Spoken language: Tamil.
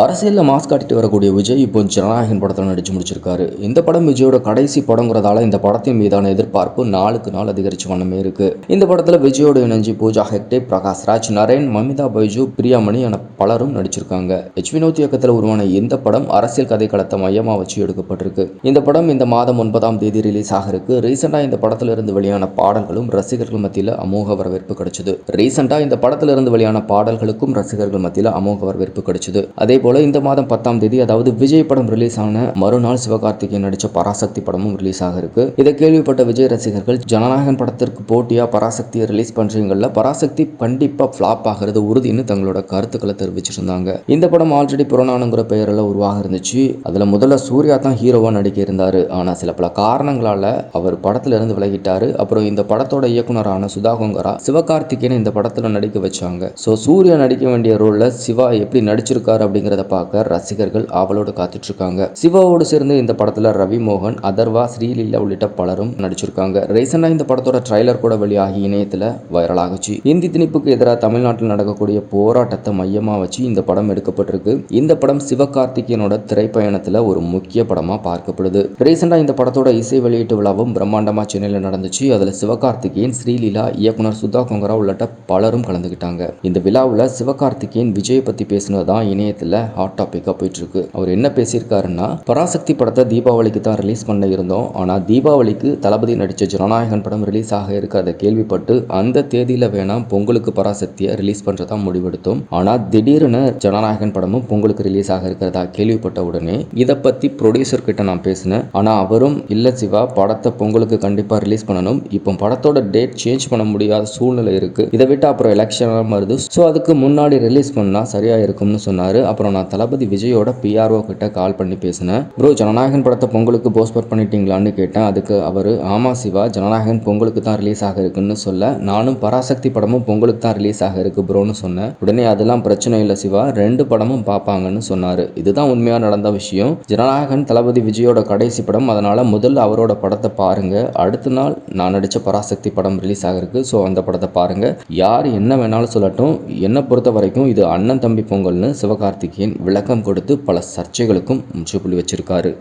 அரசியலில் மாஸ் காட்டிட்டு வரக்கூடிய விஜய் இப்போ ஜனநாயகன் படத்தில் நடித்து முடிச்சிருக்காரு. இந்த படம் விஜயோட கடைசி படங்கிறதால இந்த படத்தின் மீதான எதிர்பார்ப்பு நாளுக்கு நாள் அதிகரிச்சு வண்ணமே இருக்கு. இந்த படத்தில் விஜயோட இணைஞ்சு பூஜா ஹெக்டே பிரகாஷ் ராஜ் நரேன் மமிதா பைஜு பிரியாமணி என பலரும் நடிச்சிருக்காங்க. எச் வினோத் இயக்கத்தில் உருவான இந்த படம் அரசியல் கதை களத்தை மையமாக வச்சு எடுக்கப்பட்டிருக்கு. இந்த படம் இந்த மாதம் ஒன்பதாம் தேதி ரிலீஸ் ஆக இருக்கு. ரீசெண்டாக இந்த படத்தில் இருந்து வெளியான பாடல்களும் ரசிகர்கள் மத்தியில் அமோக வரவேற்பு கிடைச்சது. ரீசெண்டாக இந்த படத்தில் இருந்து வெளியான பாடல்களுக்கும் ரசிகர்கள் மத்தியில் அமோக வரவேற்பு கிடைச்சது. அதே போல இந்த மாதம் பத்தாம் தேதி அதாவது விஜய் படம் ரிலீஸ் ஆன மறுநாள் சிவகார்த்திகேயன் நடிச்ச பராசக்தி படமும் ரிலீஸ் ஆக இருக்கு. இதை கேள்விப்பட்ட விஜய் ரசிகர்கள் ஜனநாயகன் படத்திற்கு போட்டியா பராசக்தியை ரிலீஸ் பண்றீங்கல்ல பராசக்தி கண்டிப்பா ஃபிளாப் ஆகிறது உறுதினு தங்களோட கருத்துக்களை தெரிவிச்சிருந்தாங்க. இந்த படம் ஆல்ரெடி புறநானுங்கிற பெயரில் உருவாக இருந்துச்சு. அதுல முதல்ல சூர்யா தான் ஹீரோவா நடிக்க இருந்தாரு. ஆனா சில பல காரணங்களால அவர் படத்துல இருந்து விலகிட்டாரு. அப்புறம் இந்த படத்தோட இயக்குனரான சுதா கொங்கரா சிவகார்த்திகேயன் இந்த படத்துல நடிக்க வச்சாங்க. ஸோ சூர்யா நடிக்க வேண்டிய ரோல்ல சிவா எப்படி நடிச்சிருக்காரு அப்படிங்கிறத பார்க்க ரசிகர்கள் ஆவலோடு காத்துட்டு இருக்காங்க சிவாவோடு சேர்ந்து இந்த படத்துல ரவி மோகன் அதர்வா ஸ்ரீலீலா உள்ளிட்ட பலரும் நடிச்சிருக்காங்க. ரீசெண்டாக இந்த படத்தோட ட்ரைலர் கூட வெளியாகி இணையத்துல வைரல் ஆகுச்சு இந்தி திணிப்புக்கு எதிராக தமிழ்நாட்டில் நடக்கக்கூடிய போராட்டத்தை மையமா வச்சு இந்த படம் எடுக்கப்பட்டிருக்கு. இந்த படம் சிவகார்த்திகேயனோட திரைப்பயணத்துல ஒரு முக்கிய படமா பார்க்கப்படுது. ரீசெண்டாக இந்த படத்தோட இசை வெளியீட்டு விழாவும் பிரம்மாண்டமா சென்னையில் நடந்துச்சு. அதுல சிவகார்த்திகேயன் ஸ்ரீலீலா இயக்குனர் சுதா கொங்கரா உள்ளிட்ட பலரும் கலந்துக்கிட்டாங்க இந்த விழாவில் சிவகார்த்திகேயன் விஜய் பத்தி பேசினதான் இணையத்துல ஹாட் டாப்பிக்காக போயிட்டு இருக்கு அவர் என்ன பேசியிருக்காருன்னா பராசக்தி படத்தை தீபாவளிக்கு தான் ரிலீஸ் பண்ண இருந்தோம். ஆனால் தீபாவளிக்கு தளபதி நடித்த ஜனநாயகன் படம் ரிலீஸ் ஆக இருக்கிறத கேள்விப்பட்டு அந்த தேதியில் வேணாம் பொங்கலுக்கு பராசக்தியை ரிலீஸ் பண்ணுறதா முடிவெடுத்தோம். ஆனால் திடீர்னு ஜனநாயகன் படமும் பொங்கலுக்கு ரிலீஸ் ஆக இருக்கிறதா கேள்விப்பட்ட உடனே இதை பற்றி ப்ரொடியூசர் கிட்ட நான் பேசினேன். ஆனால் அவரும் இல்லை சிவா படத்தை பொங்கலுக்கு கண்டிப்பாக ரிலீஸ் பண்ணணும். இப்போ படத்தோட டேட் சேஞ்ச் பண்ண முடியாத சூழ்நிலை இருக்கு. இதை விட்டு அப்புறம் எலெக்ஷன் வருது ஸோ அதுக்கு முன்னாடி ரிலீஸ் பண்ணால் சரியா இருக்கும்னு சொன்னார். அப்புறம் நான் தளபதி விஜயோட பிஆர்ஓ கிட்ட கால் பண்ணி பேசினேன். ப்ரோ ஜனநாயகன் படத்தை பொங்கலுக்கு போஸ்பர் பண்ணிட்டீங்களான்னு கேட்டேன். அதுக்கு அவர் ஆமா சிவா ஜனநாயகன் பொங்கலுக்கு தான் ரிலீஸ் ஆக இருக்குன்னு சொல்ல நானும் பராசக்தி படமும் பொங்கலுக்கு தான் ரிலீஸ் ஆக இருக்கு ப்ரோன்னு சொன்னேன். உடனே அதெல்லாம் பிரச்சனை இல்லை சிவா ரெண்டு படமும் பார்ப்பாங்கன்னு சொன்னார். இதுதான் உண்மையாக நடந்த விஷயம். ஜனநாயகன் தளபதி விஜயோட கடைசி படம் அதனால முதல்ல அவரோட படத்தை பாருங்க. அடுத்த நாள் நான் நடித்த பராசக்தி படம் ரிலீஸ் ஆகிருக்கு ஸோ அந்த படத்தை பாருங்க. யார் என்ன வேணாலும் சொல்லட்டும் என்னை பொறுத்த வரைக்கும் இது அண்ணன் தம்பி பொங்கல்னு சிவகார்த்திகேயன் விளக்கம் கொடுத்து பல சர்ச்சைகளுக்கும் முற்றுப்புள்ளி வச்சிருக்காரு.